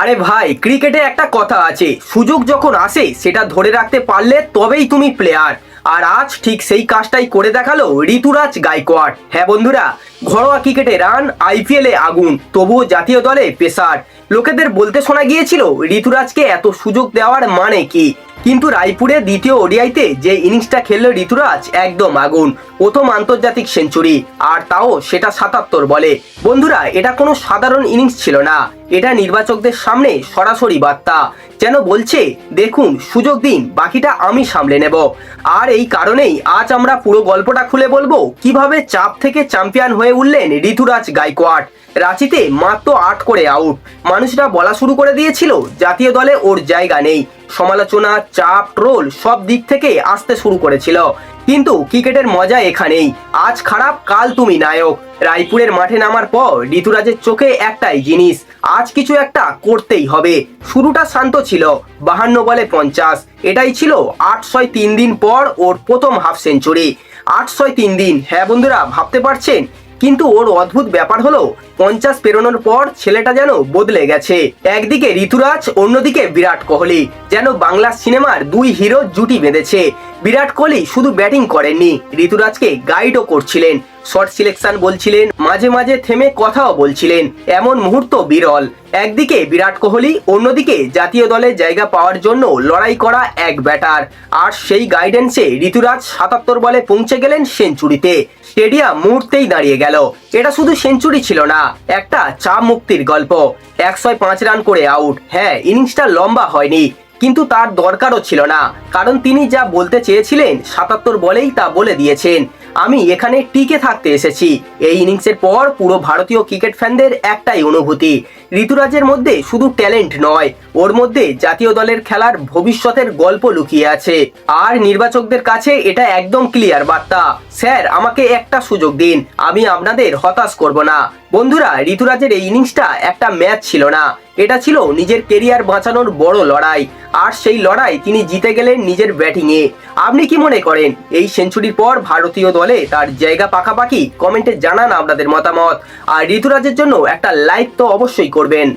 আরে ভাই, ক্রিকেটে একটা কথা আছে। সুযোগ যখন আসে, সেটা ধরে রাখতে পারলে তবেই তুমি প্লেয়ার আর আজ ঠিক সেই কাজটাই করে দেখাল ঋতুরাজ গাইকোয়াড। হ্যাঁ বন্ধুরা, ঘরোয়া ক্রিকেটে রান আইপিএলে আগুন, তবুও জাতীয় দলে পেসার। লোকেদের বলতে শোনা গিয়েছিল, ঋতুরাজকে এত সুযোগ দেওয়ার মানে কি? কিন্তু রায়পুরে দ্বিতীয় ওডিআইতে যে ইনিংসটা খেললো ঋতুরাজ, একদম আগুন। প্রথম আন্তর্জাতিক সেঞ্চুরি, আর তাও সেটা সাতাত্তর বলে। বন্ধুরা, এটা কোনো সাধারণ ইনিংস ছিল না। এটা নির্বাচকদের সামনে সরাসরি বার্তা। যেন বলছে, দেখুন, সুযোগ দিন, বাকিটা আমি সামলে নেব। আর এই কারণেই আজ আমরা পুরো গল্পটা খুলে বলব, কীভাবে চাপ থেকে চ্যাম্পিয়ন হয়ে উঠলেন ঋতুরাজ গাইকোয়াড। রাঁচিতে মাত্র আট করে আউট মানুষরা বলা শুরু করে দিয়েছিল, জাতীয় দলে ওর জায়গা নেই। সমালোচনা, চাপ, ট্রোল সব দিক থেকে আসতে শুরু করেছিল। কিন্তু ক্রিকেটের মজা এখানেই। আজ খারাপ, কাল তুমি নায়ক। রায়পুরের মাঠে নামার পর ঋতুরাজের চোখে একটাই জিনিস, আজ কিছু একটা করতেই হবে। শুরুটা শান্ত ছিল, বাহান্ন বলে পঞ্চাশ। এটাই ছিল আটশয় তিন দিন পর ওর প্রথম হাফ সেঞ্চুরি। আটশয় তিন দিন হ্যাঁ বন্ধুরা, ভাবতে পারছেন? কিন্তু ওর অদ্ভুত ব্যাপার হলো, পঞ্চাশ পেরোনোর পর ছেলেটা যেন বদলে গেছে। একদিকে ঋতুরাজ, অন্যদিকে বিরাট কোহলি, যেন বাংলা সিনেমার দুই হিরো জুটি বেঁধেছে। বিরাট কোহলি শুধু ব্যাটিং করেননি, ঋতুরাজকে গাইডও করছিলেন। শর্ট সিলেকশন বলছিলেন, মাঝে মাঝে থেমে কথাও বলছিলেন, এমন মুহূর্ত বিরল। একদিকে বিরাট কোহলি, অন্যদিকে জাতীয় দলে জায়গা পাওয়ার জন্য লড়াই করা এক ব্যাটার আর সেই গাইডেন্সে ঋতুরাজ সাতাত্তর বলে পৌঁছে গেলেন সেঞ্চুরিতে। স্টেডিয়াম মুহূর্তেই দাঁড়িয়ে গেল। এটা শুধু সেঞ্চুরি ছিল না, একটা চাপ মুক্তির গল্প। একশো পাঁচ রান করে আউট হ্যাঁ ইনিংসটা লম্বা হয়নি। কিন্তু তার দরকারও ছিল না, কারণ তিনি যা বলতে চেয়েছিলেন, সাতাত্তর বলেই তা বলে দিয়েছেন। আমি এখানে টিকে থাকতে এসেছি। এই ইনিংসের পর পুরো ভারতীয় ক্রিকেট ফ্যানদের একটাই অনুভূতি, ঋতুরাজের মধ্যে শুধু ট্যালেন্ট নয়, ওর মধ্যে জাতীয় দলের খেলার ভবিষ্যতের গল্প লুকিয়ে আছে। আর নির্বাচকদের কাছে এটা একদম ক্লিয়ার বার্তা, স্যার, আমাকে একটা সুযোগ দিন, আমি আপনাদের হতাশ করব না। বন্ধুরা, ঋতুরাজের এই ইনিংসটা একটা ম্যাচ ছিল না। এটা ছিল নিজের কেরিয়ার বাঁচানোর বড় লড়াই। আর সেই লড়াই তিনি জিতে গেলেন নিজের ব্যাটিংয়ে আপনি কি মনে করেন, এই সেঞ্চুরির পর ভারতীয় দলে তার জায়গা পাকাপাকি? কমেন্টে জানান আপনাদের মতামত। আর ঋতুরাজের জন্য একটা লাইক তো অবশ্যই করবেন।